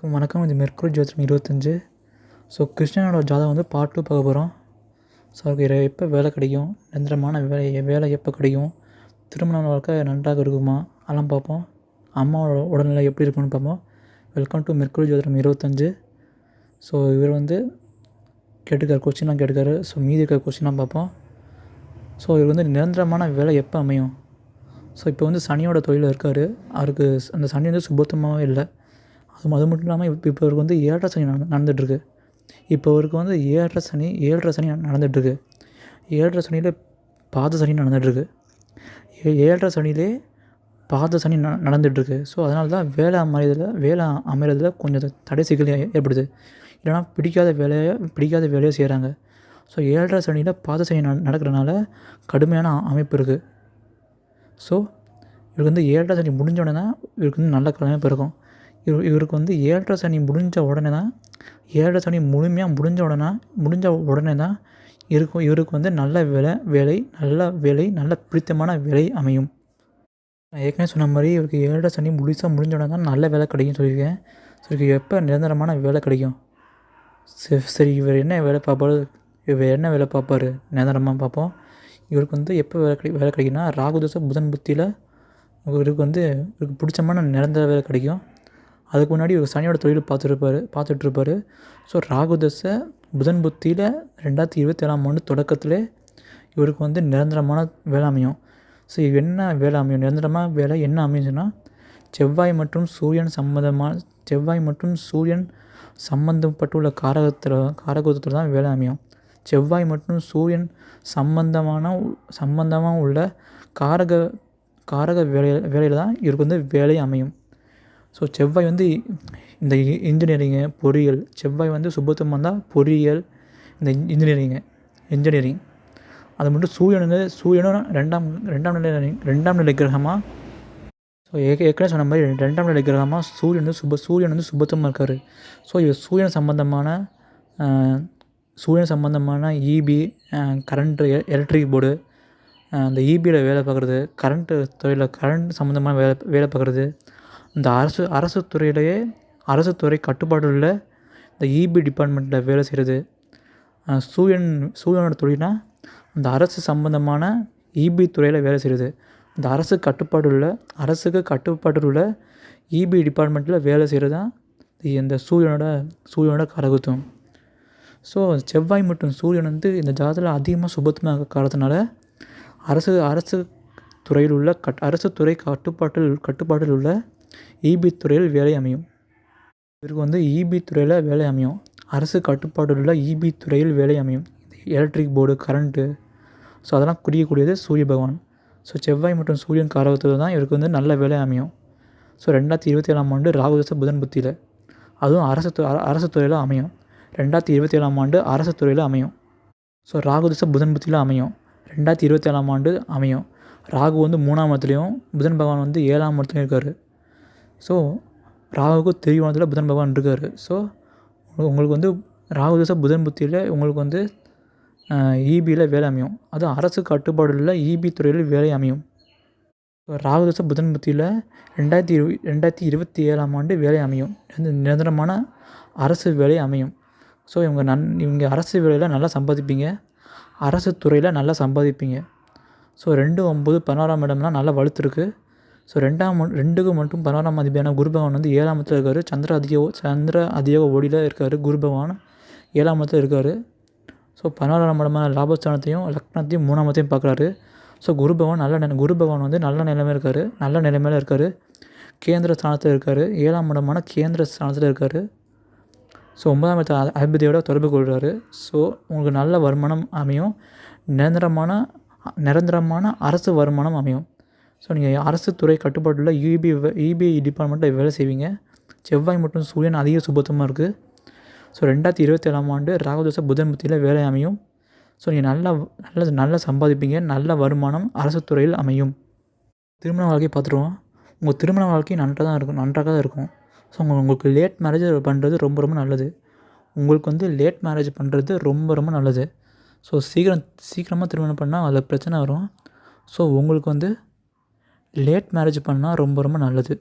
வணக்கம் வணக்கம். இது மெர்க்குரி ஜோதிடம் இருபத்தஞ்சு. ஸோ கிருஷ்ணனோட ஜாதகம் வந்து பார்ட் டூ பார்க்க போகிறோம் ஸோ அவருக்கு எப்போ வேலை கிடைக்கும். நிரந்தரமான வேலை வேலை எப்போ கிடைக்கும். திருமண வாழ்க்கை நன்றாக இருக்குமா? அதெல்லாம் பார்ப்போம். அம்மாவோட உடல்நிலை எப்படி இருக்குன்னு பார்ப்போம். வெல்கம் டு மெர்க்குரி ஜோதிடம் இருபத்தஞ்சு. ஸோ இவர் வந்து கேட்டுக்கார் கொஸ்டின்லாம் கேட்டுக்காரு ஸோ மீதி இருக்கிற கொஸ்டின்லாம் பார்ப்போம். ஸோ இவர் வந்து நிரந்தரமான வேலை எப்போ அமையும்? ஸோ இப்போ வந்து சனியோட தொழில் இருக்கார். அவருக்கு அந்த சனி வந்து சுபத்தமாகவே இல்லை. அது அது மட்டும் இல்லாமல் இப்போ இப்போ இவருக்கு வந்து ஏழரை சனி நடந்துகிட்ருக்கு இப்போ இவருக்கு வந்து ஏழரை சனி ஏழரை சனி நடந்துகிட்ருக்கு ஏழரை சனியில் பாத சனி நடந்துகிட்ருக்கு ஏ ஏழரை சனியிலே பாத சனி ந நடந்துகிட்ருக்கு ஸோ அதனால தான் வேலை அமைறதுல வேலை அமைகிறதுல கொஞ்சம் தடை சிக்கல் ஏற்படுது. இல்லைனா பிடிக்காத வேலையை பிடிக்காத வேலையை செய்கிறாங்க ஸோ ஏழரை சனியில் பாத சனி ந நடக்கிறனால கடுமையான அமைப்பு இருக்குது ஸோ இவருக்கு வந்து ஏழரை சனி முடிஞ்ச உடனே இவருக்கு வந்து நல்ல கிழமை பிறக்கும். இவர் இவருக்கு வந்து ஏழரை சனி முடிஞ்ச உடனே தான் ஏழரை சனி முழுமையாக முடிஞ்ச உடனே முடிஞ்ச உடனே தான் இருக்கும் இவருக்கு வந்து நல்ல வேலை வேலை நல்ல வேலை நல்ல பிடித்தமான வேலை அமையும். நான் ஏற்கனவே சொன்ன மாதிரி இவருக்கு ஏழரை சனி முழுசாக முடிஞ்ச உடனே தான் நல்ல வேலை கிடைக்கும் சொல்லியிருக்கேன். ஸோ இவருக்கு எப்போ நிரந்தரமான வேலை கிடைக்கும்? சரி சரி இவர் என்ன வேலை பார்ப்பாரு? இவர் என்ன வேலை பார்ப்பாரு? நிரந்தரமாக பார்ப்போம். இவருக்கு வந்து எப்போ வேலை கிடை வேலை கிடைக்குன்னா ராகுதசை புதன் புத்தியில் இவருக்கு வந்து இவருக்கு பிடிச்சமான நிரந்தர வேலை கிடைக்கும். அதுக்கு முன்னாடி இவர் சனியோட தொழில் பார்த்துருப்பாரு பார்த்துட்ருப்பாரு. ஸோ ராகுதசை புதன் புத்தியில் ரெண்டாயிரத்தி இருபத்தி ஏழாம் ஆண்டு தொடக்கத்தில் இவருக்கு வந்து நிரந்தரமான வேளாமையும் ஸோ இது என்ன வேளாமையும் நிரந்தரமாக வேலை என்ன அமைஞ்சுன்னா செவ்வாய் மற்றும் சூரியன் சம்மந்தமான செவ்வாய் மற்றும் சூரியன் சம்பந்தப்பட்டுள்ள காரகத்தில் காரகத்தில் தான் வேலை அமையும். செவ்வாய் மற்றும் சூரியன் சம்பந்தமான சம்பந்தமாக உள்ள காரக காரக வேலையில் வேலையில் தான் இவருக்கு வந்து வேலை அமையும். ஸோ செவ்வாய் வந்து இந்த இ- இன்ஜினியரிங்கு பொறியியல் செவ்வாய் வந்து சுபத்துவம் வந்தால் பொறியியல் இந்த இன்- இன்ஜினியரிங்கு இன்ஜினியரிங் அது மட்டும் சூரியன் வந்து சூரியனும் ரெண்டாம் ரெண்டாம் நிலை ரெண்டாம் நிலை கிரகமாக ஸோ ஏ ஏற்கனவே சொன்ன மாதிரி ரெண்டாம் நிலை கிரகமாக சூரியன் வந்து சுப சூரியன் வந்து சுபத்தமாக இருக்கார். ஸோ இவர் சூரியன் சம்பந்தமான சூரியன் சம்பந்தமான இபி கரண்ட்டு எலக்ட்ரிக் போர்டு அந்த இபியில் வேலை பார்க்குறது கரண்ட்டு துறையில் கரண்ட் சம்மந்தமான வேலை வேலை பார்க்குறது இந்த அரசு அரசு துறையிலேயே அரசு துறை கட்டுப்பாடு உள்ள இந்த இபி டிபார்ட்மெண்ட்டில் வேலை செய்கிறது சூரியன் சூரியனோட தொழில்னா அந்த அரசு சம்பந்தமான இபி துறையில் வேலை செய்கிறது இந்த அரசு கட்டுப்பாடு உள்ள அரசுக்கு கட்டுப்பாடு உள்ள இபி டிபார்ட்மெண்ட்டில் வேலை செய்கிறது தான் இந்த சூரியனோட சூரியனோட கரகுத்துவம் ஸோ செவ்வாய் மற்றும் சூரியன் வந்து இந்த ஜாதத்தில் அதிகமாக சுபத்தமாக காரணத்தினால அரசு அரசு துறையில் உள்ள கட் அரசு துறை கட்டுப்பாட்டில் கட்டுப்பாட்டில் உள்ள இபி துறையில் வேலை அமையும். இவருக்கு வந்து இபி துறையில் வேலை அமையும். அரசு கட்டுப்பாடு உள்ள இபி துறையில் வேலை அமையும். எலக்ட்ரிக் போர்டு கரண்ட்டு ஸோ அதெல்லாம் குறியக்கூடியது சூரிய பகவான். ஸோ செவ்வாய் மற்றும் சூரியன் காரகத்தில் தான் இவருக்கு வந்து நல்ல வேலை அமையும். ஸோ ரெண்டாயிரத்தி இருபத்தி ஏழாம் ஆண்டு ராகுதச புதன் புத்தியில். அதுவும் அரசு து அரசு துறையில் அமையும். ரெண்டாயிரத்தி இருபத்தி ஏழாம் ஆண்டு அரசு துறையில் அமையும். ஸோ ராகுதச புதன் புத்தியில் அமையும். ரெண்டாயிரத்தி இருபத்தி ஏழாம் ஆண்டு அமையும். ராகு வந்து மூணாம் இடத்துலையும் புதன் பகவான் வந்து ஏழாம் இடத்துலையும் இருக்கார். ஸோ ராகுக்கு திரியோணத்தில் புதன் பகவான் இருக்கார். ஸோ உங்களுக்கு வந்து ராகுதச புதன் புத்தியில் உங்களுக்கு வந்து இபியில் வேலை அமையும். அது அரசு கட்டுப்பாடு இல்லை இபி துறையில் வேலை அமையும். ராகுதச புதன் புத்தியில் ரெண்டாயிரத்தி இரு ரெண்டாயிரத்தி இருபத்தி ஏழாம் ஆண்டு வேலை அமையும். நிரந்தரமான அரசு வேலை அமையும். ஸோ இவங்க நன் இவங்க அரசு வேலையில் நல்லா சம்பாதிப்பீங்க. அரசு துறையில் நல்லா சம்பாதிப்பீங்க. ஸோ ரெண்டு ஒம்பது பதினாறாம் இடம்லாம் நல்லா வலுத்துருக்கு ஸோ ரெண்டாம் ரெண்டுக்கு மட்டும் பதினோராம் அதிபதியான குரு பகவான் வந்து ஏழாம் இடத்துல இருக்கார். சந்திர அதிக சந்திர அதியோக ஒளியில் இருக்கார் குரு பகவான். ஏழாம் இடத்துல இருக்கார். ஸோ பதினோராம் இடமான லாபஸ்தானத்தையும் லக்னத்தையும் மூணாமத்தையும் பார்க்குறாரு ஸோ குரு பகவான் நல்ல நிலை குரு பகவான் வந்து நல்ல நிலைமையில் இருக்கார். நல்ல நிலைமையில் இருக்கார். கேந்திர ஸ்தானத்தில் இருக்கார். ஏழாம் இடமான கேந்திர ஸ்தானத்தில் இருக்கார். ஸோ ஒன்பதாம் இடத்த அதிபதியோட தொடர்பு கொள்கிறாரு ஸோ உங்களுக்கு நல்ல வருமானம் அமையும். நிரந்தரமான நிரந்தரமான அரசு வருமானம் அமையும். ஸோ நீங்கள் அரசு துறை கட்டுப்பாட்டுள்ள இபி இபிஐ டிபார்ட்மெண்ட்டில் வேலை செய்வீங்க. செவ்வாய் மற்றும் சூரியன் அதிக சுபத்தமாக இருக்குது ஸோ ரெண்டாயிரத்தி இருபத்தேழாம் ஆண்டு ராகுதச புதன் புத்தியில் வேலை அமையும். ஸோ நீங்கள் நல்லா நல்ல நல்லா சம்பாதிப்பீங்க. நல்ல வருமானம் அரசு துறையில் அமையும். திருமண வாழ்க்கை பார்த்துருவோம். உங்கள் திருமண வாழ்க்கை நன்றாக தான் இருக்கும் நன்றாக தான் இருக்கும். ஸோ உங்கள் உங்களுக்கு லேட் மேரேஜ் பண்ணுறது ரொம்ப ரொம்ப நல்லது. உங்களுக்கு வந்து லேட் மேரேஜ் பண்ணுறது ரொம்ப ரொம்ப நல்லது. ஸோ சீக்கிரம் சீக்கிரமாக திருமணம் பண்ணால் அதில் பிரச்சனை வரும். ஸோ உங்களுக்கு வந்து லேட் மேரேஜ் பண்ணால் ரொம்ப ரொம்ப நல்லது.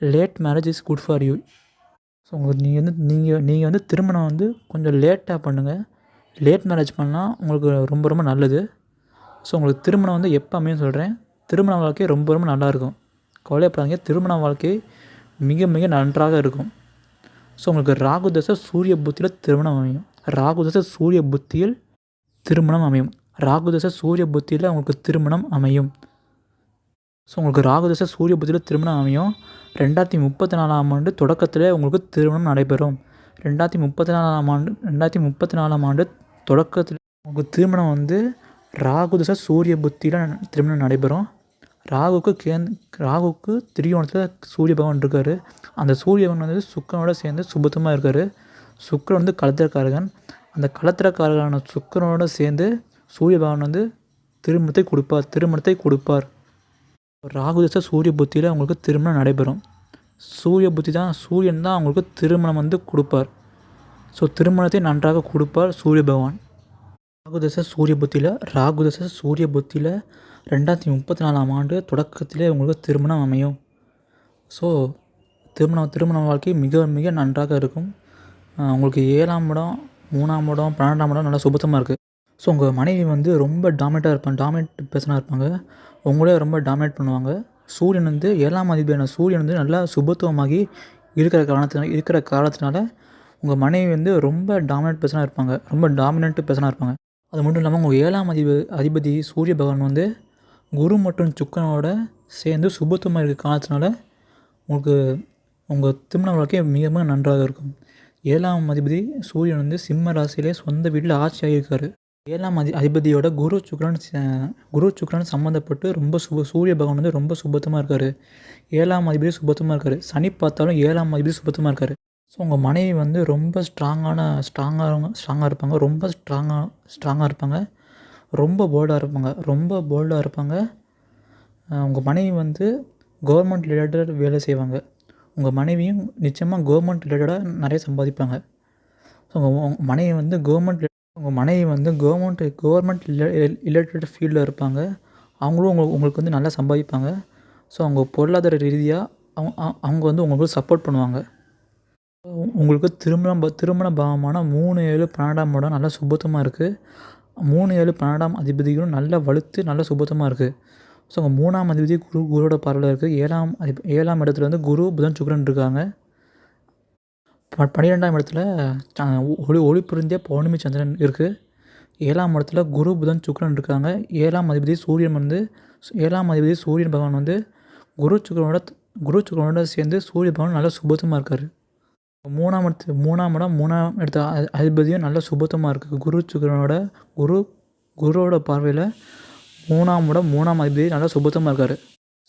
Late marriage is good for you so உங்களுக்கு நீங்கள் வந்து நீங்கள் நீங்கள் வந்து திருமணம் வந்து கொஞ்சம் லேட்டாக பண்ணுங்கள் லேட் மேரேஜ் பண்ணால் உங்களுக்கு ரொம்ப ரொம்ப நல்லது. ஸோ உங்களுக்கு திருமணம் வந்து எப்போ சொல்கிறேன் திருமண வாழ்க்கை ரொம்ப ரொம்ப நல்லாயிருக்கும் கவலைப்படாதீங்க திருமண வாழ்க்கை மிக மிக நன்றாக இருக்கும். ஸோ உங்களுக்கு ராகு தசை சூரிய புத்தியில் திருமணம் அமையும். ராகு தசை சூரிய புத்தியில் திருமணம் அமையும். ராகு தசை சூரிய புத்தியில் உங்களுக்கு திருமணம் அமையும். ஸோ உங்களுக்கு ராகு தசை சூரிய புத்தியில் திருமணம் அமையும். ரெண்டாயிரத்தி முப்பத்தி நாலாம் ஆண்டு தொடக்கத்தில் உங்களுக்கு திருமணம் நடைபெறும். ரெண்டாயிரத்தி முப்பத்தி நாலாம் ஆண்டு ரெண்டாயிரத்தி முப்பத்தி நாலாம் ஆண்டு தொடக்கத்தில் உங்களுக்கு திருமணம் வந்து ராகு தசை சூரிய புத்தியில் திருமணம் நடைபெறும். ராகுக்கு கேந் ராகுக்கு திரியோணத்தில் சூரிய பகவான் இருக்கார். அந்த சூரிய பகவான் வந்து சுக்கரனோட சேர்ந்து சுபத்தமாக இருக்கார். சுக்கரன் வந்து களத்திரக்காரகன் அந்த கலத்திரக்காரகனான சுக்கரனோட சேர்ந்து சூரிய பகவான் வந்து திருமணத்தை கொடுப்பார் திருமணத்தை கொடுப்பார். ராகுதச சூரிய புத்தியில் அவங்களுக்கு திருமணம் நடைபெறும். சூரிய புத்தி தான் சூரியன் தான் அவங்களுக்கு திருமணம் வந்து கொடுப்பார். ஸோ திருமணத்தை நன்றாக கொடுப்பார் சூரிய பகவான். ராகுதச சூரிய புத்தியில் ராகுதச சூரிய புத்தியில் ரெண்டாயிரத்தி முப்பத்தி நாலாம் ஆண்டு தொடக்கத்திலே உங்களுக்கு திருமணம் அமையும். ஸோ திருமணம் திருமண வாழ்க்கை மிக மிக நன்றாக இருக்கும். உங்களுக்கு ஏழாம் இடம் மூணாம் இடம் பன்னெண்டாம் இடம் நல்லா சுபத்தமாக இருக்குது ஸோ உங்கள் மனைவி வந்து ரொம்ப டாமினேட்டாக இருப்பாங்க டாமினேட் பேசனாக இருப்பாங்க. உங்களே ரொம்ப டாமினேட் பண்ணுவாங்க. சூரியன் வந்து ஏழாம் அதிபதியான சூரியன் வந்து நல்லா சுபத்துவமாகி இருக்கிற காரணத்தினால இருக்கிற காரணத்தினால உங்கள் மனைவி வந்து ரொம்ப டாமினேட் பேசனாக இருப்பாங்க. ரொம்ப டாமினேட்டு பர்சனாக இருப்பாங்க. அது மட்டும் இல்லாமல் உங்கள் ஏழாம் அதிப அதிபதி சூரிய பகவான் வந்து குரு மற்றும் சுக்கனோட சேர்ந்து சுபத்துவமாக இருக்கிற காரணத்தினால உங்களுக்கு உங்கள் திருமண வாழ்க்கை மிக மிக நன்றாக இருக்கும். ஏழாம் அதிபதி சூரியன் வந்து சிம்ம ராசியிலே சொந்த வீட்டில் ஆட்சியாக இருக்கார். ஏழாம் அதி அதிபதியோட குரு சுக்ரன் குரு சுக்ரன் சம்மந்தப்பட்டு ரொம்ப சுப சூரிய பகவான் வந்து ரொம்ப சுபத்தமாக இருக்கார். ஏழாம் அதிபதி சுபத்தமாக இருக்கார். சனி பார்த்தாலும் ஏழாம் அதிபதி சுபத்தமாக இருக்கார். ஸோ உங்கள் மனைவி வந்து ரொம்ப ஸ்ட்ராங்கான ஸ்ட்ராங்காக ஸ்ட்ராங்காக இருப்பாங்க. ரொம்ப ஸ்ட்ராங்காக ஸ்ட்ராங்காக இருப்பாங்க. ரொம்ப போல்டாக இருப்பாங்க. ரொம்ப போல்டாக இருப்பாங்க. உங்கள் மனைவி வந்து கவர்மெண்ட் ரிலேட்டட் வேலை செய்வாங்க. உங்கள் மனைவியும் நிச்சயமாக கவர்மெண்ட் ரிலேட்டடாக நிறைய சம்பாதிப்பாங்க. ஸோ உங்கள் மனைவி வந்து கவர்மெண்ட் உங்கள் மனைவி வந்து கவர்மெண்ட் கவர்மெண்ட் ரிலேட்டட் ஃபீல்டில் இருப்பாங்க. அவங்களும் உங்களுக்கு உங்களுக்கு வந்து நல்லா சம்பாதிப்பாங்க. ஸோ அவங்க பொருளாதார ரீதியாக அவங்க அவங்க வந்து உங்களுக்கு சப்போர்ட் பண்ணுவாங்க. உங்களுக்கு திருமணம் திருமண பாவமான மூணு ஏழு பன்னெண்டாம் இடம் நல்லா சுபத்தமாக இருக்குது மூணு ஏழு பன்னெண்டாம் அதிபதிகளும் நல்லா வலுத்து நல்லா சுபத்தமாக இருக்குது ஸோ அங்கே மூணாம் அதிபதி குரு குருவோட பார்வையில் இருக்குது ஏழாம் அதிப ஏழாம் இடத்துல வந்து குரு புதன் சுக்கரன் இருக்காங்க. ப பன்னிரெண்டாம் இடத்துல ஒளி ஒளி புரிந்திய பௌர்ணமி சந்திரன் இருக்குது ஏழாம் இடத்துல குரு புதன் சுக்கரன் இருக்காங்க. ஏழாம் அதிபதி சூரியன் வந்து ஏழாம் அதிபதி சூரியன் பகவான் வந்து குரு சுக்கரனோட குரு சுக்கரனோட சேர்ந்து சூரிய பகவான் நல்லா சுபத்தமாக இருக்கார். மூணாம் இடத்து மூணாம் இடம் மூணாம் இடத்து அதிபதியும் நல்ல சுபத்தமாக இருக்குது குரு சுக்கரனோட குரு குருவோட பார்வையில் மூணாம் இடம் மூணாம் அதிபதி நல்லா சுபத்தமாக இருக்கார்.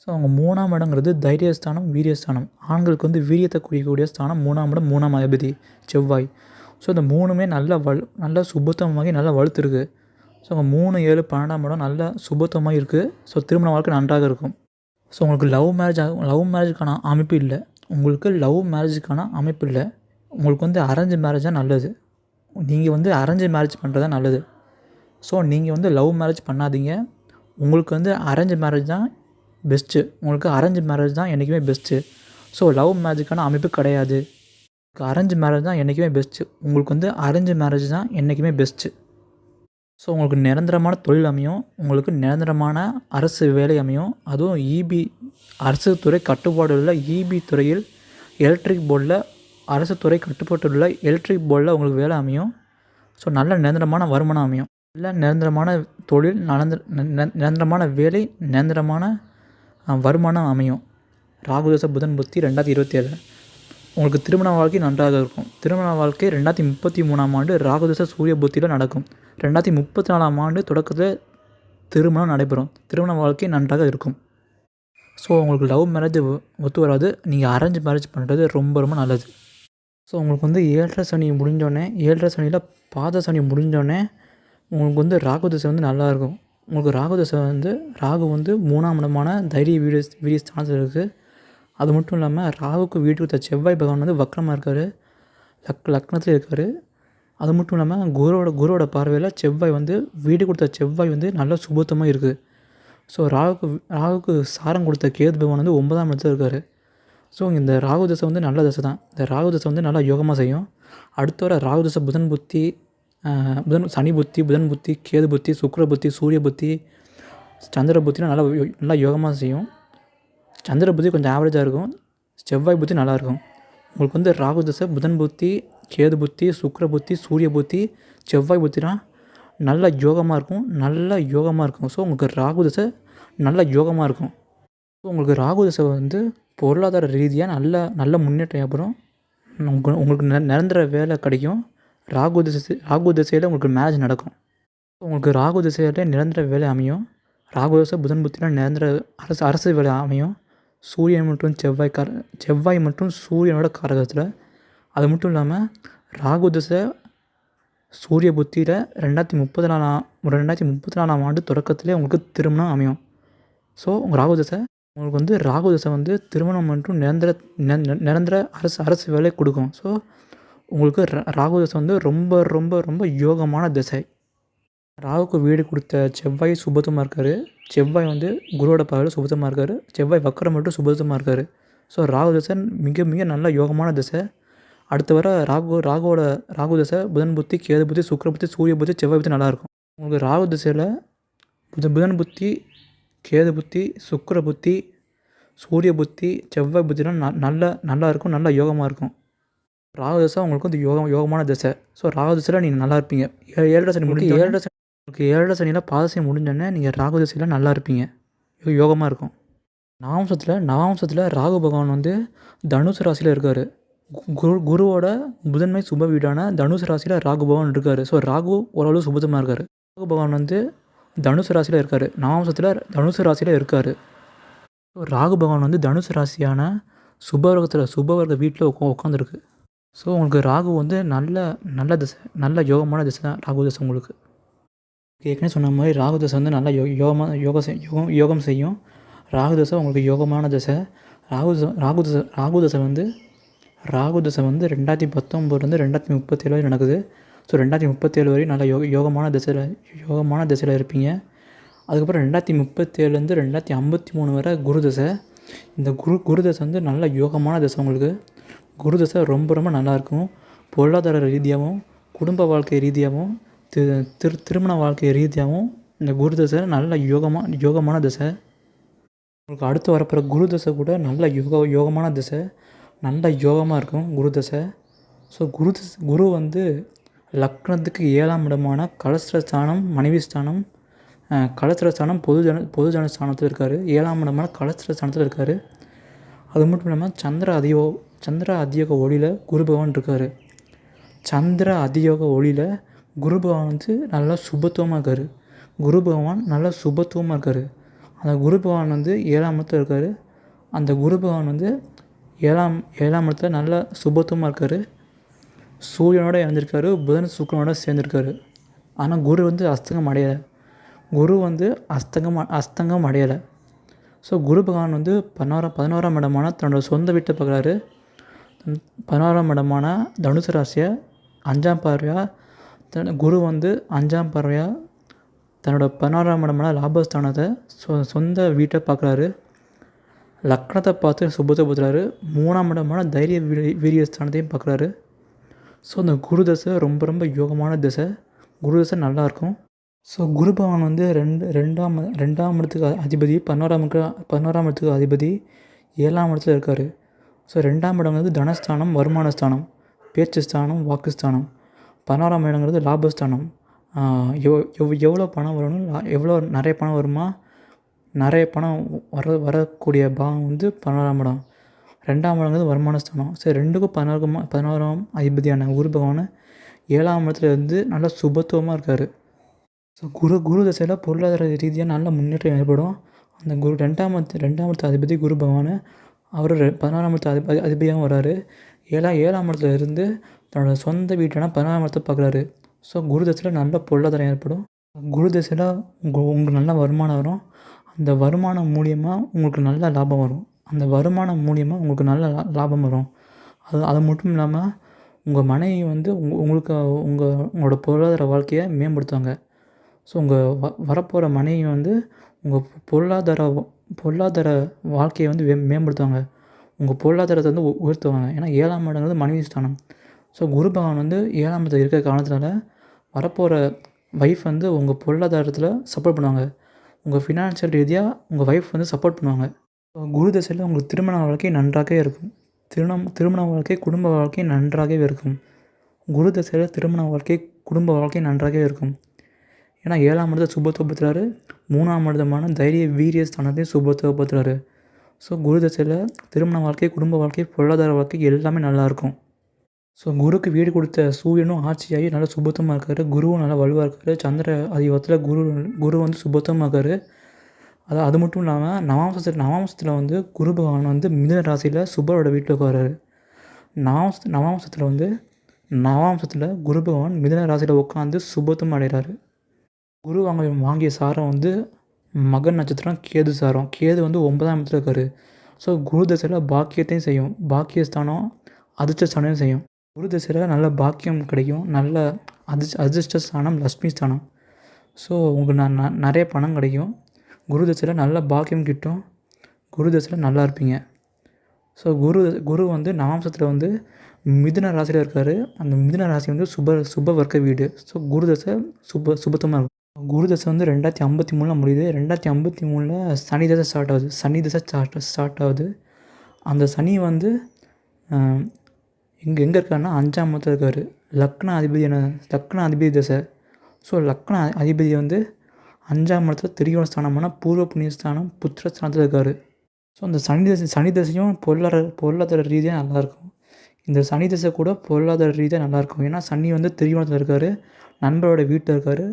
ஸோ அவங்க மூணாம் இடங்கிறது தைரியஸ்தானம் வீரியஸ்தானம். ஆண்களுக்கு வந்து வீரியத்தை குறிக்கக்கூடிய ஸ்தானம் மூணாம் இடம் மூணாம் அதிபதி செவ்வாய். ஸோ இந்த மூணுமே நல்லா வலு நல்லா சுபத்தமாகி நல்லா வலுத்துருக்கு. ஸோ அவங்க மூணு ஏழு பன்னெண்டாம் இடம் நல்லா சுபத்தமாக இருக்குது ஸோ திருமண வாழ்க்கை நன்றாக இருக்கும். ஸோ உங்களுக்கு லவ் மேரேஜ் ஆகும் லவ் மேரேஜுக்கான அமைப்பு இல்லை. உங்களுக்கு லவ் மேரேஜுக்கான அமைப்பு இல்லை. உங்களுக்கு வந்து அரேஞ்ச் மேரேஜ் தான் நல்லது. நீங்கள் வந்து அரேஞ்ச் மேரேஜ் பண்ணுறது தான் நல்லது. ஸோ நீங்கள் வந்து லவ் மேரேஜ் பண்ணாதீங்க. உங்களுக்கு வந்து அரேஞ்ச் மேரேஜ் தான் பெஸ்ட்டு உங்களுக்கு அரேஞ்ச் மேரேஜ் தான் என்றைக்குமே பெஸ்ட்டு ஸோ லவ் மேரேஜுக்கான அமைப்பு கிடையாது. அரேஞ்ச் மேரேஜ் தான் என்றைக்குமே பெஸ்ட்டு உங்களுக்கு வந்து அரேஞ்ச் மேரேஜ் தான் என்றைக்குமே பெஸ்ட்டு ஸோ உங்களுக்கு நிரந்தரமான தொழில் அமையும். உங்களுக்கு நிரந்தரமான அரசு வேலை அமையும். அதுவும் இபி அரசு துறை கட்டுப்பாடுள்ள இபி துறையில் எலக்ட்ரிக் போர்டில் அரசு துறை கட்டுப்பாட்டுள்ள எலக்ட்ரிக் போர்டில் உங்களுக்கு வேலை அமையும். ஸோ நல்ல நிரந்தரமான வருமானம் அமையும். நல்ல நிரந்தரமான தொழில் நலந்த நிரந்தரமான வேலை நிரந்தரமான வருமானம் அமையும். ராகுதச புதன் புத்தி ரெண்டாயிரத்தி இருபத்தி ஏழு உங்களுக்கு திருமண வாழ்க்கை நன்றாக இருக்கும். திருமண வாழ்க்கை ரெண்டாயிரத்தி முப்பத்தி மூணாம் ஆண்டு ராகுதச சூரிய புத்தியில் நடக்கும். ரெண்டாயிரத்தி முப்பத்தி நாலாம் ஆண்டு தொடக்கத்தில் திருமணம் நடைபெறும். திருமண வாழ்க்கை நன்றாக இருக்கும். ஸோ உங்களுக்கு லவ் மேரேஜ் ஒத்து வராது. நீங்கள் அரேஞ்ச் மேரேஜ் பண்ணுறது ரொம்ப ரொம்ப நல்லது. ஸோ உங்களுக்கு வந்து ஏழரை சனி முடிஞ்சோடனே ஏழரை சனியில் பாத சனி முடிஞ்சோடனே உங்களுக்கு வந்து ராகு திசை வந்து நல்லாயிருக்கும் உங்களுக்கு ராகு தசை வந்து ராகு வந்து மூணாம் இடமான தைரிய வீடு வீடிய ஸ்தானத்தில் இருக்குது அது மட்டும் இல்லாமல் ராகுக்கு வீட்டுக்கு கொடுத்த செவ்வாய் பகவான் வந்து வக்கரமாக இருக்கார். லக் லக்னத்தில் இருக்கார். அது மட்டும் இல்லாமல் குருவோட குருவோட பார்வையில் செவ்வாய் வந்து வீடு கொடுத்த செவ்வாய் வந்து நல்ல சுபத்தமாக இருக்குது ஸோ ராகுக்கு ராகுக்கு சாரம் கொடுத்த கேது பகவான் வந்து ஒன்பதாம் இடத்துல இருக்கார். ஸோ இந்த ராகு தசை வந்து நல்ல தசை தான். இந்த ராகு தசை வந்து நல்லா யோகமாக செய்யும். அடுத்த வர ராகு தசை புதன் புத்தி புதன் சனி புத்தி புதன் புத்தி கேது புத்தி சுக்கர புத்தி சூரிய புத்தி சந்திர புத்தினா நல்லா நல்லா யோகமாக செய்யும். சந்திர புத்தி கொஞ்சம் ஆவரேஜாக இருக்கும். செவ்வாய் புத்தி நல்லாயிருக்கும் உங்களுக்கு வந்து ராகு தசை புதன் புத்தி கேது புத்தி சுக்கர புத்தி சூரிய புத்தி செவ்வாய் புத்தினா நல்ல யோகமாக இருக்கும். நல்ல யோகமாக இருக்கும். ஸோ உங்களுக்கு ராகு தசை நல்ல யோகமாக இருக்கும். ஸோ உங்களுக்கு ராகு தசை வந்து பொருளாதார ரீதியாக நல்ல நல்ல முன்னேற்றம் ஏற்படும். உங்களுக்கு உங்களுக்கு நெ நிரந்தர வேலை கிடைக்கும். ராகு திசை ராகு திசையில் உங்களுக்கு மேரேஜ் நடக்கும். உங்களுக்கு ராகு திசையில் நிரந்தர வேலை அமையும். ராகு தசை புதன் புத்தியில் நிரந்தர அரசு அரசு வேலை அமையும். சூரியன் மற்றும் செவ்வாய் கார செவ்வாய் மற்றும் சூரியனோட காரகத்தில். அது மட்டும் இல்லாமல் ராகு திசை சூரிய புத்தியில் ரெண்டாயிரத்தி முப்பத்தி நாலாம் ரெண்டாயிரத்தி முப்பத்தி நாலாம் ஆண்டு தொடக்கத்திலே உங்களுக்கு திருமணம் அமையும். ஸோ உங்கள் ராகு தசை உங்களுக்கு வந்து ராகு தசை வந்து திருமணம் மற்றும் நிரந்தர நிரந்தர அரசு அரசு வேலை கொடுக்கும். ஸோ உங்களுக்கு ராகு தசை வந்து ரொம்ப ரொம்ப ரொம்ப யோகமான திசை. ராகுக்கு வீடு கொடுத்த செவ்வாய் சுபத்தமாக இருக்கார். செவ்வாய் வந்து குருவோட பார்வையில் சுபத்தமாக இருக்கார். செவ்வாய் வக்கரம் மட்டும் சுபத்தமாக இருக்கார். ஸோ ராகு தசை மிக மிக நல்ல யோகமான திசை. அடுத்து வர ராகு ராகுவோட ராகு தசை புதன் புத்தி கேது புத்தி சுக்கர புத்தி சூரிய புத்தி செவ்வாய் புத்தி நல்லாயிருக்கும் உங்களுக்கு ராகு திசையில் புத புதன் புத்தி கேது புத்தி சுக்கர புத்தி சூரிய புத்தி செவ்வாய் புத்திலாம் ந நல்ல நல்லா இருக்கும் நல்ல யோகமாக இருக்கும். ராகு தசை உங்களுக்கு வந்து யோகம் யோகமான தசை. ஸோ ராகு தசையில் நீங்கள் நல்லா இருப்பீங்க. ஏழரை சனி முடிஞ்சு ஏழரை சனி உங்களுக்கு ஏழரை சனியில் பாதசை முடிஞ்சோடனே நீங்கள் ராகு தசையில் நல்லா இருப்பீங்க. யோகமாக இருக்கும். நவாம்சத்தில் நவாம்சத்தில் ராகு பகவான் வந்து தனுசு ராசியில் இருக்கார். குரு குருவோட முதன்மை சுப வீடான தனுசு ராசியில் ராகு பகவான் இருக்கார். ஸோ ராகு ஓரளவு சுபத்தமாக இருக்கார். ராகு பகவான் வந்து தனுசு ராசியில் இருக்கார். நவாம்சத்தில் தனுசு ராசியில் இருக்கார். ராகு பகவான் வந்து தனுசு ராசியான சுபவர்க்கத்தில் சுபவர்க்க வீட்டில் உட்கா உட்காந்துருக்கு ஸோ உங்களுக்கு ராகு வந்து நல்ல நல்ல திசை நல்ல யோகமான திசை தான் ராகு தசை உங்களுக்கு. ஏற்கனவே சொன்ன மாதிரி ராகு தசை வந்து நல்லா யோ யோகமாக யோக யோகம் யோகம் செய்யும். ராகு தசை உங்களுக்கு யோகமான தசை. ராகு ராகு தசை ராகு தசை வந்து ராகு தசை வந்து ரெண்டாயிரத்தி பத்தொம்போதுலேருந்து ரெண்டாயிரத்தி முப்பத்தேழு வரை நடக்குது. ஸோ ரெண்டாயிரத்தி முப்பத்தேழு வரையும் நல்லா யோக யோகமான திசையில் யோகமான திசையில் இருப்பீங்க. அதுக்கப்புறம் ரெண்டாயிரத்தி முப்பத்தேழுலேருந்து ரெண்டாயிரத்தி ஐம்பத்தி மூணு வரை குரு தசை. இந்த குரு குரு தசை வந்து நல்ல யோகமான தசை உங்களுக்கு. குரு தசை ரொம்ப ரொம்ப நல்லாயிருக்கும். பொருளாதார ரீதியாகவும் குடும்ப வாழ்க்கை ரீதியாகவும் திரு திரு திருமண வாழ்க்கை ரீதியாகவும் இந்த குரு தசை நல்ல யோகமாக யோகமான தசை. உங்களுக்கு அடுத்து வரப்போகிற குரு தசை கூட நல்ல யோக யோகமான தசை. நல்ல யோகமாக இருக்கும் குரு தசை. ஸோ குரு தசை குரு வந்து லக்னத்துக்கு ஏழாம் இடமான கலஸ்திர ஸ்தானம் மனைவி ஸ்தானம் கலஸ்திர ஸ்தானம் பொதுஜன பொதுஜன ஸ்தானத்தில் இருக்கார். ஏழாம் இடமான கலஸ்திர ஸ்தானத்தில் இருக்கார். அது மட்டும் இல்லாமல் சந்திர அதியோ சந்திர அதியோக ஒளியில் குரு பகவான் இருக்கார். சந்திர அதியோக ஒளியில் குரு பகவான் வந்து நல்லா சுபத்துவமாக இருக்கார். குரு பகவான் நல்லா சுபத்துவமாக இருக்கார். அந்த குரு பகவான் வந்து ஏழாம் இடத்துல இருக்கார். அந்த குரு பகவான் வந்து ஏழாம் ஏழாம் இடத்துல நல்லா சுபத்துவமாக இருக்கார். சூரியனோட இணைஞ்சிருக்காரு புதன் சுக்கரனோட சேர்ந்துருக்காரு. ஆனால் குரு வந்து அஸ்தங்கம் அடையலை. குரு வந்து அஸ்தங்கம் அஸ்தங்கம் அடையலை. ஸோ குரு பகவான் வந்து பதினோரா பதினோராம் இடமான தன்னோட சொந்த வீட்டை பார்க்குறாரு. பதினாறாம் இடமான தனுசு ராசியை அஞ்சாம் பார்வையாக தன் குரு வந்து அஞ்சாம் பார்வையாக தன்னோட பதினாறாம் இடமான லாபஸ்தானத்தை சொ சொந்த வீட்டை பார்க்குறாரு. லக்னத்தை பார்த்து சுபத்தை பார்த்துறாரு மூணாம் இடமான தைரிய வீரிய வீரியஸ்தானத்தையும் பார்க்குறாரு. ஸோ அந்த குரு தசை ரொம்ப ரொம்ப யோகமான தசை. குரு தசை நல்லாயிருக்கும் ஸோ குரு பகவான் வந்து ரெண்டு ரெண்டாம் ரெண்டாம் இடத்துக்கு அதிபதி பதினோராம் பதினோராம் இடத்துக்கு அதிபதி ஏழாம் இடத்துல இருக்கார். ஸோ ரெண்டாம் இடங்கிறது தனஸ்தானம் வருமான ஸ்தானம் பேச்சு ஸ்தானம் வாக்குஸ்தானம் பதினாறாம் இடங்கிறது லாபஸ்தானம் எவ் எவ் எவ்வளோ பணம் வரணும் எவ்வளோ நிறைய பணம் வருமா? நிறைய பணம் வர வரக்கூடிய பாகம் வந்து பதினாறாம் இடம். ரெண்டாம் இடங்கிறது வருமான ஸ்தானம். சரி ரெண்டுக்கும் பதினோரு பதினாறாம் அதிபதியான குரு பகவான் ஏழாம் இடத்துல இருந்து நல்லா சுபத்துவமாக இருக்கார். ஸோ குரு குரு தசையில் பொருளாதார ரீதியாக நல்ல முன்னேற்றம் ஏற்படும். அந்த குரு ரெண்டாம் ரெண்டாம் இடத்து அதிபதி குரு பகவான் அவர் பதினாறாம் இடத்து அதிப அதிபதியாகவும் வராரு ஏழா ஏழாம் இடத்துல இருந்து தன்னோட சொந்த வீட்டான பதினாறாம் இடத்தை பார்க்குறாரு. ஸோ குரு தசையில் நல்ல பொருளாதாரம் ஏற்படும். குரு தசையில் உங்கள் உங்களுக்கு நல்ல வருமானம் வரும். அந்த வருமானம் மூலியமாக உங்களுக்கு நல்ல லாபம் வரும். அந்த வருமானம் மூலியமாக உங்களுக்கு நல்ல லாபம் வரும். அது அது மட்டும் இல்லாமல் உங்கள் மனைவி வந்து உங் உங்களுக்கு உங்கள் உங்களோட பொருளாதார வாழ்க்கையை மேம்படுத்துவாங்க. ஸோ உங்கள் வ வரப்போகிற மனைவி வந்து உங்கள் பொருளாதார பொருளாதார வாழ்க்கையை வந்து மேம்படுத்துவாங்க. உங்கள் பொருளாதாரத்தை வந்து உயர்த்துவாங்க. ஏன்னா ஏழாம் இடங்கிறது மனைவி ஸ்தானம். ஸோ குரு பகவான் வந்து ஏழாம் இடத்துல இருக்கிற காரணத்தினால வரப்போகிற ஒய்ஃப் வந்து உங்கள் பொருளாதாரத்தில் சப்போர்ட் பண்ணுவாங்க. உங்கள் ஃபினான்ஷியல் ரீதியாக உங்கள் ஒய்ஃப் வந்து சப்போர்ட் பண்ணுவாங்க. குரு தசையில் உங்களுக்கு திருமண வாழ்க்கை நன்றாகவே இருக்கும். திருமணம் திருமண வாழ்க்கை குடும்ப வாழ்க்கை நன்றாகவே இருக்கும். குரு தசையில் திருமண வாழ்க்கை குடும்ப வாழ்க்கை நன்றாகவே இருக்கும். ஏன்னா ஏழாம் இடத்தை சுபத்துவப்படுத்துறாரு மூணாம் இடமான தைரிய வீரிய ஸ்தானத்தையும் சுபத்துவப்படுத்துறாரு ஸோ குரு தசையில் திருமண வாழ்க்கை குடும்ப வாழ்க்கை பொருளாதார வாழ்க்கை எல்லாமே நல்லாயிருக்கும் ஸோ குருக்கு வீடு கொடுத்த சூரியனும் ஆட்சியாகி நல்லா சுபத்தமாக இருக்கார். குருவும் நல்லா வலுவாக இருக்கார். சந்திர அதிபத்தில் குரு குரு வந்து சுபத்தமாக இருக்கார். அது அது மட்டும் இல்லாமல் நவாம்சத்தில் நவாம்சத்தில் வந்து குரு பகவான் வந்து மிதன ராசியில் சுபரோட வீட்டில் உட்காராரு நவாம்ச நவாம்சத்தில் வந்து நவாம்சத்தில் குரு பகவான் மிதன ராசியில் உட்காந்து சுபத்தம் அடைகிறாரு குரு வாங்க வாங்கிய சாரம் வந்து மகன் நட்சத்திரம் கேது சாரம். கேது வந்து ஒன்பதாம் இடத்துல இருக்காரு. ஸோ குரு தசையில் பாக்கியத்தையும் செய்யும். பாக்கியஸ்தானம் அதிர்ஷ்டஸ்தானம் செய்யும். குரு தசையில் நல்ல பாக்கியம் கிடைக்கும். நல்ல அதிர்ஷ் அதிர்ஷ்ட ஸ்தானம் லக்ஷ்மி ஸ்தானம். ஸோ உங்களுக்கு நான் நிறைய பணம் கிடைக்கும். குரு தசையில் நல்ல பாக்கியம் கிட்டும். குரு தசையில் நல்லா இருப்பீங்க. ஸோ குரு குரு வந்து நவாம்சத்தில் வந்து மிதுன ராசியில் இருக்கார். அந்த மிதுன ராசி வந்து சுப சுப வர்க்க வீடு. ஸோ குரு தசை சுப சுபத்தமாக இருக்கும். குரு தசை வந்து ரெண்டாயிரத்தி ஐம்பத்தி மூணில் முடியுது. ரெண்டாயிரத்தி ஐம்பத்தி மூணில் சனி தசை ஸ்டார்ட் ஆகுது. சனி தசை ஸ்டார்ட் ஸ்டார்ட் ஆகுது. அந்த சனி வந்து இங்கே எங்கே இருக்காருன்னா அஞ்சாம் இடத்துல இருக்கார். லக்ன அதிபதி என்ன லக்ன அதிபதி தசை. ஸோ லக்ன அதிபதி வந்து அஞ்சாம் இடத்துல திரியோண ஸ்தானம்னா பூர்வ புண்ணிய ஸ்தானம் புத்திர ஸ்தானத்தில் இருக்கார். ஸோ அந்த சனி தசை சனி தசையும் பொருளாதார பொருளாதார ரீதியாக நல்லாயிருக்கும் இந்த சனி தசை கூட பொருளாதார ரீதியாக நல்லாயிருக்கும் ஏன்னா சனி வந்து திரியோணத்தில் இருக்கார். நண்பரோட வீட்டில் இருக்கார்.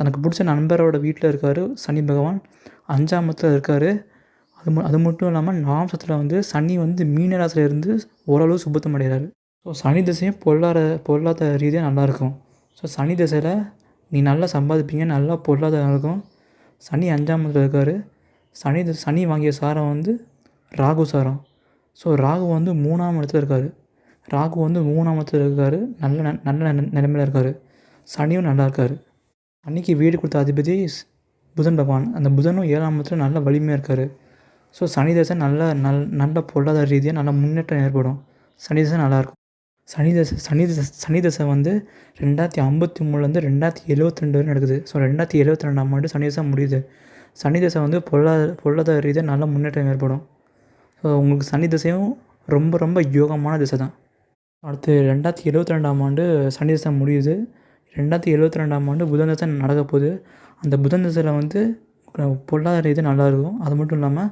தனக்கு பிடிச்ச நண்பரோட வீட்டில் இருக்கார் சனி பகவான். அஞ்சாம் இடத்துல இருக்கார். அது ம அது மட்டும் இல்லாமல் நாம்சத்தில் வந்து சனி வந்து மீனராசியில் இருந்து ஓரளவு சுபத்தம் அடைகிறாரு. ஸோ சனி திசையும் பொருளாதார பொருளாதார ரீதியாக நல்லாயிருக்கும் ஸோ சனி திசையில் நீ நல்லா சம்பாதிப்பீங்க நல்லா பொருளாதாரம் இருக்கும். சனி அஞ்சாம் இடத்துல இருக்கார். சனி சனி வாங்கிய சாரம் வந்து ராகு சாரம். ஸோ ராகு வந்து மூணாம் இடத்துல இருக்கார். ராகு வந்து மூணாம் இடத்துல இருக்கார். நல்ல நல்ல நிலைமையில் இருக்கார். சனியும் நல்லா இருக்கார். அன்றைக்கி வீடு கொடுத்த அதிபதி புதன் பகவான். அந்த புதனும் ஏழாம் இடத்துல நல்ல வலிமையாக இருக்கார். ஸோ சனி தசை நல்ல நல் நல்ல பொருளாதார ரீதியாக நல்ல முன்னேற்றம் ஏற்படும். சனி தசை நல்லாயிருக்கும் சனி தசை சனி தசை சனி தசை வந்து ரெண்டாயிரத்தி ஐம்பத்தி மூணுலேருந்து ரெண்டாயிரத்தி எழுபத்தி ரெண்டு வரை நடக்குது. ஸோ ரெண்டாயிரத்தி எழுபத்தி ரெண்டாம் ஆண்டு சனி தசை முடியுது. சனி தசை வந்து பொருளாதார பொருளாதார ரீதியாக நல்ல முன்னேற்றம் ஏற்படும். ஸோ உங்களுக்கு சனி தசையும் ரொம்ப ரொம்ப யோகமான திசை தான். அடுத்து ரெண்டாயிரத்தி எழுபத்தி ரெண்டாம் ஆண்டு சனி தசை முடியுது. ரெண்டாயிரத்தி எழுபத்தி ரெண்டாம் ஆண்டு புதன் தசை நடக்க போகுது. அந்த புதன் தசையில் வந்து பொருளாதார இது நல்லாயிருக்கும் அது மட்டும் இல்லாமல்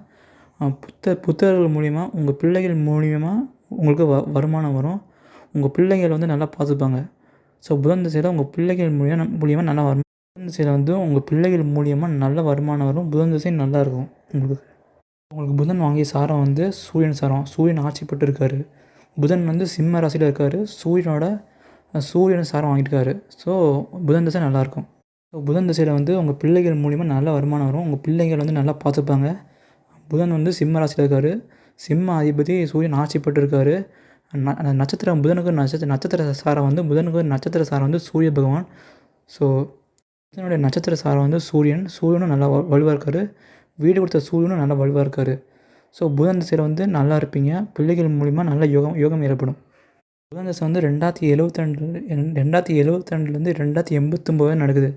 புத்த புத்தகங்கள் மூலிமா உங்கள் பிள்ளைகள் மூலியமாக உங்களுக்கு வ வருமானம் வரும். உங்கள் பிள்ளைகள் வந்து நல்லா பார்த்துப்பாங்க. ஸோ புதன் திசையில் உங்கள் பிள்ளைகள் மூலியம் மூலியமாக நல்லா வரும். புதன் திசையில் வந்து உங்கள் பிள்ளைகள் மூலியமாக நல்ல வருமானம் வரும். புதன் திசை நல்லாயிருக்கும் உங்களுக்கு. உங்களுக்கு புதன் வாங்கிய சாரம் வந்து சூரியன் சாரம். சூரியன் ஆட்சி பெற்று புதன் வந்து சிம்ம ராசியில் இருக்கார். சூரியனோட சூரியன் சாரம் வாங்கியிருக்காரு ஸோ புதன் தசை நல்லாயிருக்கும். ஸோ புதன் தசையில் வந்து உங்கள் பிள்ளைகள் மூலிமா நல்ல வருமானம் வரும். உங்கள் பிள்ளைகள் வந்து நல்லா பார்த்துப்பாங்க. புதன் வந்து சிம்ம ராசியில் இருக்கார். சிம்ம அதிபதி சூரியன் ஆட்சி பெற்றிருக்காரு. ந நட்சத்திரம் புதனுக்கு நட்சத்திர நட்சத்திர சாரம் வந்து புதனுக்கு நட்சத்திர சாரம் வந்து சூரிய பகவான். ஸோ புதனுடைய நட்சத்திர சாரம் வந்து சூரியன். சூரியனும் நல்லா வலுவாக இருக்கார். வீடு கொடுத்த சூரியனும் நல்லா வலுவாக இருக்கார். ஸோ புதன் திசையில் வந்து நல்லா இருப்பீங்க. பிள்ளைகள் மூலிமா நல்ல யோகம் யோகம் ஏற்படும். புதன் வந்து ரெண்டாயிரத்தி எழுபத்தி ரெண்டு ரெண்டாயிரத்தி எழுபத்திரெண்டுலேருந்து ரெண்டாயிரத்தி எண்பத்தொம்போது நடக்குது.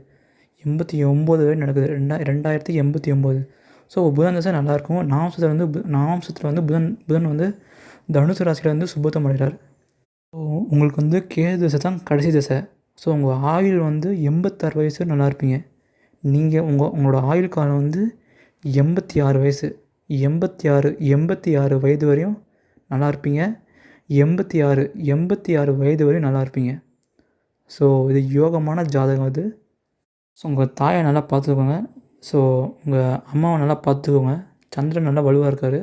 எண்பத்தி ஒம்பது வரை நடக்குது. ரெண்டா ரெண்டாயிரத்தி எண்பத்தி ஒம்பது. ஸோ புதன் தசை நல்லாயிருக்கும். நாம்சத்தில் வந்து நாம்சத்தில் வந்து புதன் புதன் வந்து தனுசு ராசியில் வந்து சுபத்தம் அடைகிறார். ஸோ உங்களுக்கு வந்து கேது தசை தான் கடைசி தசை. ஸோ உங்கள் ஆயுள் வந்து எண்பத்தாறு வயசு நல்லா இருப்பீங்க. நீங்கள் உங்கள் உங்களோட ஆயுள் காலம் வந்து எண்பத்தி ஆறு வயசு. எண்பத்தி ஆறு எண்பத்தி ஆறு வயது வரையும் நல்லா இருப்பீங்க. எண்பத்தி ஆறு எண்பத்தி ஆறு வயது வரையும் நல்லா இருப்பீங்க. ஸோ இது யோகமான ஜாதகம் அது. ஸோ உங்கள் தாயை நல்லா பார்த்துக்கோங்க. ஸோ உங்கள் அம்மாவை நல்லா பார்த்துக்கோங்க. சந்திரன் நல்லா வலுவாக இருக்கார்.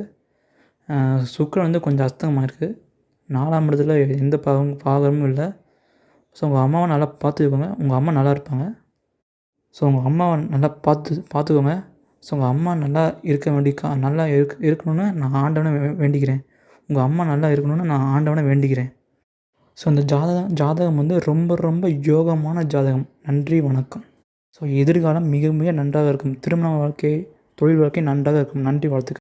சுக்கரன் வந்து கொஞ்சம் அஸ்தகமாக இருக்குது நாலாம் இடத்துல எந்த பாகம் பாகமும் இல்லை. ஸோ உங்கள் அம்மாவை நல்லா பார்த்துக்கோங்க. உங்கள் அம்மா நல்லா இருப்பாங்க. ஸோ உங்கள் அம்மாவை நல்லா பார்த்து பார்த்துக்கோங்க. ஸோ உங்கள் அம்மா நல்லா இருக்க வேண்டி கா நல்லா இருக் இருக்கணும்னு நான் ஆண்டவனை வேண்டிக்கிறேன். உங்கள் அம்மா நல்லா இருக்கணும்னு நான் ஆண்டவனை வேண்டிக்கிறேன். ஸோ அந்த ஜாதகம் ஜாதகம் வந்து ரொம்ப ரொம்ப யோகமான ஜாதகம். நன்றி வணக்கம். ஸோ எதிர்காலம் மிக மிக நன்றாக இருக்கும். திருமண வாழ்க்கை தொழில் வாழ்க்கை நன்றாக இருக்கும். நன்றி வாழ்த்துக்கள்.